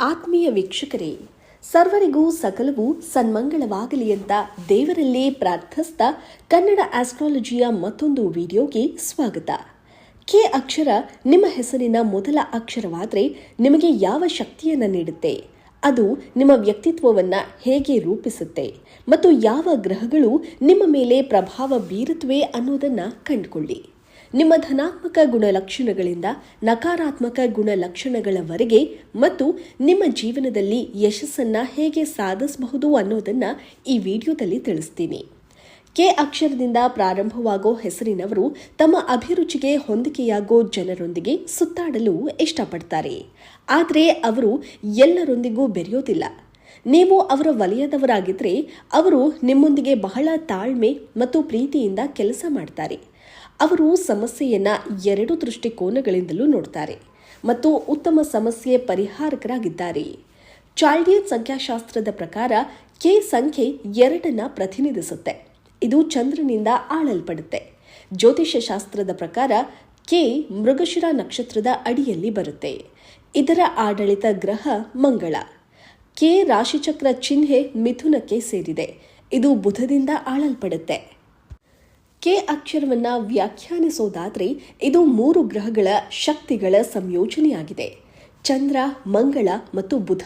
ಆತ್ಮೀಯ ವೀಕ್ಷಕರೇ, ಸರ್ವರಿಗೂ ಸಕಲವು ಸನ್ಮಂಗಳವಾಗಲಿ ಅಂತ ದೇವರಲ್ಲೇ ಪ್ರಾರ್ಥಿಸ್ತಾ ಕನ್ನಡ ಆಸ್ಟ್ರಾಲಜಿಯ ಮತ್ತೊಂದು ವಿಡಿಯೋಗೆ ಸ್ವಾಗತ. ಕೆ ಅಕ್ಷರ ನಿಮ್ಮ ಹೆಸರಿನ ಮೊದಲ ಅಕ್ಷರವಾದರೆ ನಿಮಗೆ ಯಾವ ಶಕ್ತಿಯನ್ನು ನೀಡುತ್ತೆ? ಅದು ನಿಮ್ಮ ವ್ಯಕ್ತಿತ್ವವನ್ನು ಹೇಗೆ ರೂಪಿಸುತ್ತೆ? ಮತ್ತು ಯಾವ ಗ್ರಹಗಳು ನಿಮ್ಮ ಮೇಲೆ ಪ್ರಭಾವ ಬೀರುತ್ತವೆ ಅನ್ನೋದನ್ನು ಕಂಡುಕೊಳ್ಳಿ. ನಿಮ್ಮ ಧನಾತ್ಮಕ ಗುಣಲಕ್ಷಣಗಳಿಂದ ನಕಾರಾತ್ಮಕ ಗುಣಲಕ್ಷಣಗಳವರೆಗೆ ಮತ್ತು ನಿಮ್ಮ ಜೀವನದಲ್ಲಿ ಯಶಸ್ಸನ್ನು ಹೇಗೆ ಸಾಧಿಸಬಹುದು ಅನ್ನೋದನ್ನು ಈ ವಿಡಿಯೋದಲ್ಲಿ ತಿಳಿಸ್ತೀನಿ. ಕೆ ಅಕ್ಷರದಿಂದ ಪ್ರಾರಂಭವಾಗೋ ಹೆಸರಿನವರು ತಮ್ಮ ಅಭಿರುಚಿಗೆ ಹೊಂದಿಕೆಯಾಗೋ ಜನರೊಂದಿಗೆ ಸುತ್ತಾಡಲು ಇಷ್ಟಪಡ್ತಾರೆ. ಆದರೆ ಅವರು ಎಲ್ಲರೊಂದಿಗೂ ಬೆರೆಯೋದಿಲ್ಲ. ನೀವು ಅವರ ವಲಯದವರಾಗಿದ್ದರೆ ಅವರು ನಿಮ್ಮೊಂದಿಗೆ ಬಹಳ ತಾಳ್ಮೆ ಮತ್ತು ಪ್ರೀತಿಯಿಂದ ಕೆಲಸ ಮಾಡ್ತಾರೆ. ಅವರು ಸಮಸ್ಯೆಯನ್ನು ಎರಡು ದೃಷ್ಟಿಕೋನಗಳಿಂದಲೂ ನೋಡ್ತಾರೆ ಮತ್ತು ಉತ್ತಮ ಸಮಸ್ಯೆ ಪರಿಹಾರಕರಾಗಿದ್ದಾರೆ. ಚಾಲ್ಡಿಯನ್ ಸಂಖ್ಯಾಶಾಸ್ತ್ರದ ಪ್ರಕಾರ ಕೆ ಸಂಖ್ಯೆ ಎರಡನ್ನ ಪ್ರತಿನಿಧಿಸುತ್ತೆ. ಇದು ಚಂದ್ರನಿಂದ ಆಳಲ್ಪಡುತ್ತೆ. ಜ್ಯೋತಿಷ್ಯ ಶಾಸ್ತ್ರದ ಪ್ರಕಾರ ಕೆ ಮೃಗಶಿರ ನಕ್ಷತ್ರದ ಅಡಿಯಲ್ಲಿ ಬರುತ್ತೆ. ಇದರ ಆಡಳಿತ ಗ್ರಹ ಮಂಗಳ. ಕೆ ರಾಶಿಚಕ್ರ ಚಿಹ್ನೆ ಮಿಥುನಕ್ಕೆ ಸೇರಿದೆ. ಇದು ಬುಧದಿಂದ ಆಳಲ್ಪಡುತ್ತೆ. ಕೆ ಅಕ್ಷರವನ್ನು ವ್ಯಾಖ್ಯಾನಿಸೋದಾದರೆ ಇದು ಮೂರು ಗ್ರಹಗಳ ಶಕ್ತಿಗಳ ಸಂಯೋಜನೆಯಾಗಿದೆ. ಚಂದ್ರ, ಮಂಗಳ ಮತ್ತು ಬುಧ.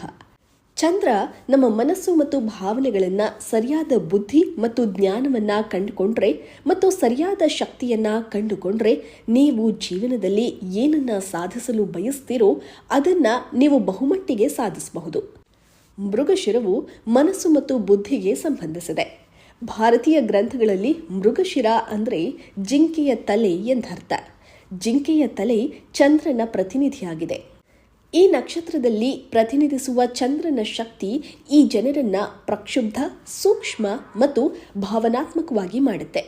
ಚಂದ್ರ ನಮ್ಮ ಮನಸ್ಸು ಮತ್ತು ಭಾವನೆಗಳನ್ನು ಸರಿಯಾದ ಬುದ್ಧಿ ಮತ್ತು ಜ್ಞಾನವನ್ನು ಕಂಡುಕೊಂಡ್ರೆ ಮತ್ತು ಸರಿಯಾದ ಶಕ್ತಿಯನ್ನು ಕಂಡುಕೊಂಡ್ರೆ ನೀವು ಜೀವನದಲ್ಲಿ ಏನನ್ನ ಸಾಧಿಸಲು ಬಯಸ್ತೀರೋ ಅದನ್ನು ನೀವು ಬಹುಮಟ್ಟಿಗೆ ಸಾಧಿಸಬಹುದು. ಮೃಗಶಿರವು ಮನಸ್ಸು ಮತ್ತು ಬುದ್ಧಿಗೆ ಸಂಬಂಧಿಸಿದೆ. ಭಾರತೀಯ ಗ್ರಂಥಗಳಲ್ಲಿ ಮೃಗಶಿರ ಅಂದರೆ ಜಿಂಕೆಯ ತಲೆ ಎಂದರ್ಥ. ಜಿಂಕೆಯ ತಲೆ ಚಂದ್ರನ ಪ್ರತಿನಿಧಿಯಾಗಿದೆ. ಈ ನಕ್ಷತ್ರದಲ್ಲಿ ಪ್ರತಿನಿಧಿಸುವ ಚಂದ್ರನ ಶಕ್ತಿ ಈ ಜನರನ್ನ ಪ್ರಕ್ಷುಬ್ಧ, ಸೂಕ್ಷ್ಮ ಮತ್ತು ಭಾವನಾತ್ಮಕವಾಗಿ ಮಾಡುತ್ತೆ.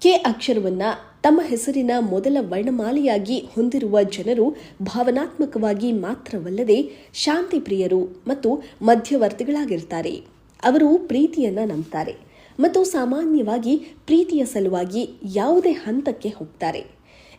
ಕೆ ಅಕ್ಷರವನ್ನ ತಮ್ಮ ಹೆಸರಿನ ಮೊದಲ ವರ್ಣಮಾಲೆಯಾಗಿ ಹೊಂದಿರುವ ಜನರು ಭಾವನಾತ್ಮಕವಾಗಿ ಮಾತ್ರವಲ್ಲದೆ ಶಾಂತಿ ಪ್ರಿಯರು ಮತ್ತು ಮಧ್ಯವರ್ತಿಗಳಾಗಿರ್ತಾರೆ. ಅವರು ಪ್ರೀತಿಯನ್ನ ನಂಬ್ತಾರೆ. ಮತ್ತು ಸಾಮಾನ್ಯವಾಗಿ ಪ್ರೀತಿಯ ಸಲುವಾಗಿ ಯಾವುದೇ ಹಂತಕ್ಕೆ ಹೋಗ್ತಾರೆ.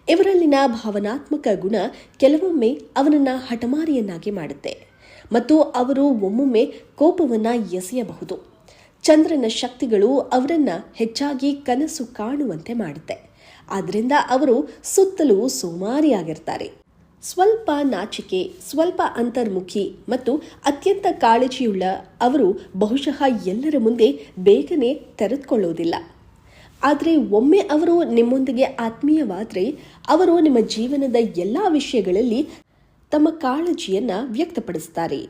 ಇವರಲ್ಲಿನ ಭಾವನಾತ್ಮಕ ಗುಣ ಕೆಲವೊಮ್ಮೆ ಅವನನ್ನ ಹಠಮಾರಿಯನ್ನಾಗಿ ಮಾಡುತ್ತೆ ಮತ್ತು ಅವರು ಒಮ್ಮೊಮ್ಮೆ ಕೋಪವನ್ನು ಎಸೆಯಬಹುದು. ಚಂದ್ರನ ಶಕ್ತಿಗಳು ಅವರನ್ನ ಹೆಚ್ಚಾಗಿ ಕನಸು ಕಾಣುವಂತೆ ಮಾಡುತ್ತೆ. ಆದ್ದರಿಂದ ಅವರು ಸುತ್ತಲೂ ಸೋಮಾರಿಯಾಗಿರ್ತಾರೆ. ಸ್ವಲ್ಪ ನಾಚಿಕೆ, ಸ್ವಲ್ಪ ಅಂತರ್ಮುಖಿ ಮತ್ತು ಅತ್ಯಂತ ಕಾಳಜಿಯುಳ್ಳ ಅವರು ಬಹುಶಃ ಎಲ್ಲರ ಮುಂದೆ ಬೇಗನೆ ತೆರೆದುಕೊಳ್ಳೋದಿಲ್ಲ ಆದರೆ ಒಮ್ಮೆ ಅವರು ನಿಮ್ಮೊಂದಿಗೆ ಆತ್ಮೀಯವಾದರೆ ಅವರು ನಿಮ್ಮ ಜೀವನದ ಎಲ್ಲ ವಿಷಯಗಳಲ್ಲಿ ತಮ್ಮ ಕಾಳಜಿಯನ್ನು ವ್ಯಕ್ತಪಡಿಸ್ತಾರೆ.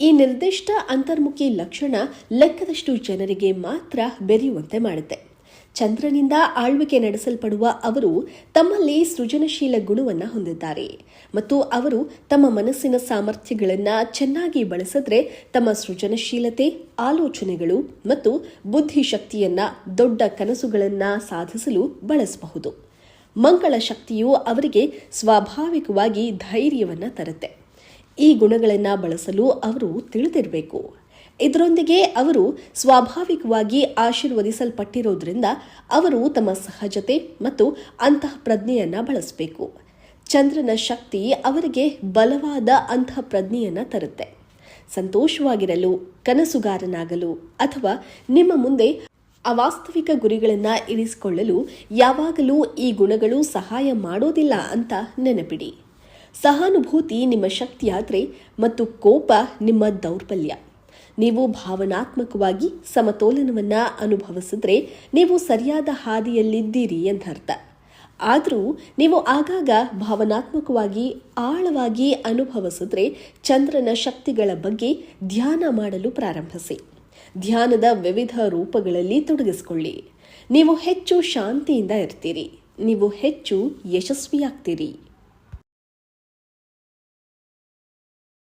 ಈ ನಿರ್ದಿಷ್ಟ ಅಂತರ್ಮುಖಿ ಲಕ್ಷಣ ಲೆಕ್ಕದಷ್ಟು ಜನರಿಗೆ ಮಾತ್ರ ಬೆರೆಯುವಂತೆ ಮಾಡುತ್ತೆ. ಚಂದ್ರನಿಂದ ಆಳ್ವಿಕೆ ನಡೆಸಲ್ಪಡುವ ಅವರು ತಮ್ಮಲ್ಲಿ ಸೃಜನಶೀಲ ಗುಣವನ್ನು ಹೊಂದಿದ್ದಾರೆ. ಮತ್ತು ಅವರು ತಮ್ಮ ಮನಸ್ಸಿನ ಸಾಮರ್ಥ್ಯಗಳನ್ನು ಚೆನ್ನಾಗಿ ಬಳಸಿದ್ರೆ ತಮ್ಮ ಸೃಜನಶೀಲತೆ, ಆಲೋಚನೆಗಳು ಮತ್ತು ಬುದ್ಧಿಶಕ್ತಿಯನ್ನು ದೊಡ್ಡ ಕನಸುಗಳನ್ನು ಸಾಧಿಸಲು ಬಳಸಬಹುದು. ಮಂಗಳ ಶಕ್ತಿಯು ಅವರಿಗೆ ಸ್ವಾಭಾವಿಕವಾಗಿ ಧೈರ್ಯವನ್ನು ತರುತ್ತೆ. ಈ ಗುಣಗಳನ್ನು ಬಳಸಲು ಅವರು ತಿಳಿದಿರಬೇಕು. ಇದರೊಂದಿಗೆ ಅವರು ಸ್ವಾಭಾವಿಕವಾಗಿ ಆಶೀರ್ವದಿಸಲ್ಪಟ್ಟಿರೋದ್ರಿಂದ ಅವರು ತಮ್ಮ ಸಹಜತೆ ಮತ್ತು ಅಂತಹ ಪ್ರಜ್ಞೆಯನ್ನ ಬಳಸಬೇಕು. ಚಂದ್ರನ ಶಕ್ತಿ ಅವರಿಗೆ ಬಲವಾದ ಅಂತಹ ಪ್ರಜ್ಞೆಯನ್ನ ತರುತ್ತೆ. ಸಂತೋಷವಾಗಿರಲು, ಕನಸುಗಾರನಾಗಲು ಅಥವಾ ನಿಮ್ಮ ಮುಂದೆ ಅವಾಸ್ತವಿಕ ಗುರಿಗಳನ್ನು ಇರಿಸಿಕೊಳ್ಳಲು ಯಾವಾಗಲೂ ಈ ಗುಣಗಳು ಸಹಾಯ ಮಾಡೋದಿಲ್ಲ ಅಂತ ನೆನಪಿಡಿ. ಸಹಾನುಭೂತಿ ನಿಮ್ಮ ಶಕ್ತಿಯಾದರೆ ಮತ್ತು ಕೋಪ ನಿಮ್ಮ ದೌರ್ಬಲ್ಯ. ನೀವು ಭಾವನಾತ್ಮಕವಾಗಿ ಸಮತೋಲನವನ್ನು ಅನುಭವಿಸಿದ್ರೆ ನೀವು ಸರಿಯಾದ ಹಾದಿಯಲ್ಲಿದ್ದೀರಿ ಎಂದರ್ಥ. ಆದರೂ ನೀವು ಆಗಾಗ ಭಾವನಾತ್ಮಕವಾಗಿ ಆಳವಾಗಿ ಅನುಭವಿಸಿದ್ರೆ ಚಂದ್ರನ ಶಕ್ತಿಗಳ ಬಗ್ಗೆ ಧ್ಯಾನ ಮಾಡಲು ಪ್ರಾರಂಭಿಸಿ. ಧ್ಯಾನದ ವಿವಿಧ ರೂಪಗಳಲ್ಲಿ ತೊಡಗಿಸಿಕೊಳ್ಳಿ. ನೀವು ಹೆಚ್ಚು ಶಾಂತಿಯಿಂದ ಇರ್ತೀರಿ. ನೀವು ಹೆಚ್ಚು ಯಶಸ್ವಿಯಾಗ್ತೀರಿ.